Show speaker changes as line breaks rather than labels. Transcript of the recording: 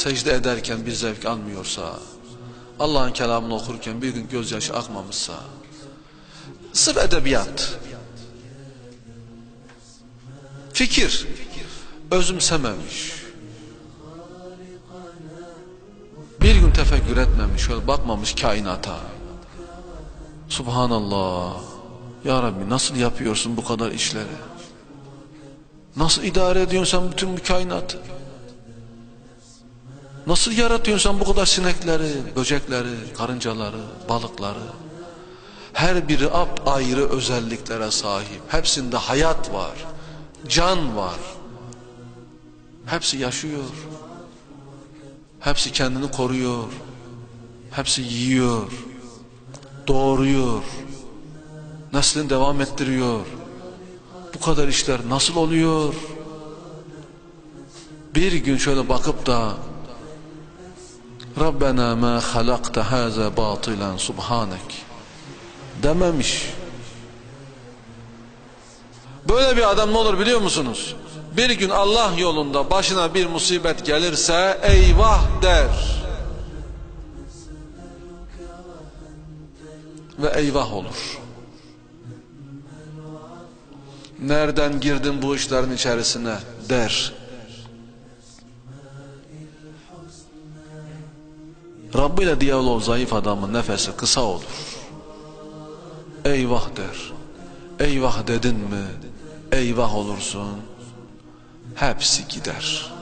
secde ederken bir zevk almıyorsa, Allah'ın kelamını okurken bir gün gözyaşı akmamışsa, sırf edebiyat, fikir, özümsememiş, bir gün tefekkür etmemiş, şöyle bakmamış kainata. Subhanallah, Ya Rabbi nasıl yapıyorsun bu kadar işleri? Nasıl idare ediyorsun sen bütün bu kainatı? Nasıl yaratıyorsun sen bu kadar sinekleri, böcekleri, karıncaları, balıkları? Her biri ap ayrı özelliklere sahip. Hepsinde hayat var, can var. Hepsi yaşıyor. Hepsi kendini koruyor. Hepsi yiyor. Doğuruyor. Neslini devam ettiriyor. Bu kadar işler nasıl oluyor? Bir gün şöyle bakıp da Rabbena ma halakta haza batilen subhanek dememiş. Böyle bir adam ne olur biliyor musunuz? Bir gün Allah yolunda başına bir musibet gelirse eyvah der. Ve eyvah olur. Nereden girdin bu işlerin içerisine der. Rabbi ile diyalog zayıf adamın nefesi kısa olur. Eyvah der. Eyvah dedin mi eyvah olursun. Hepsi gider.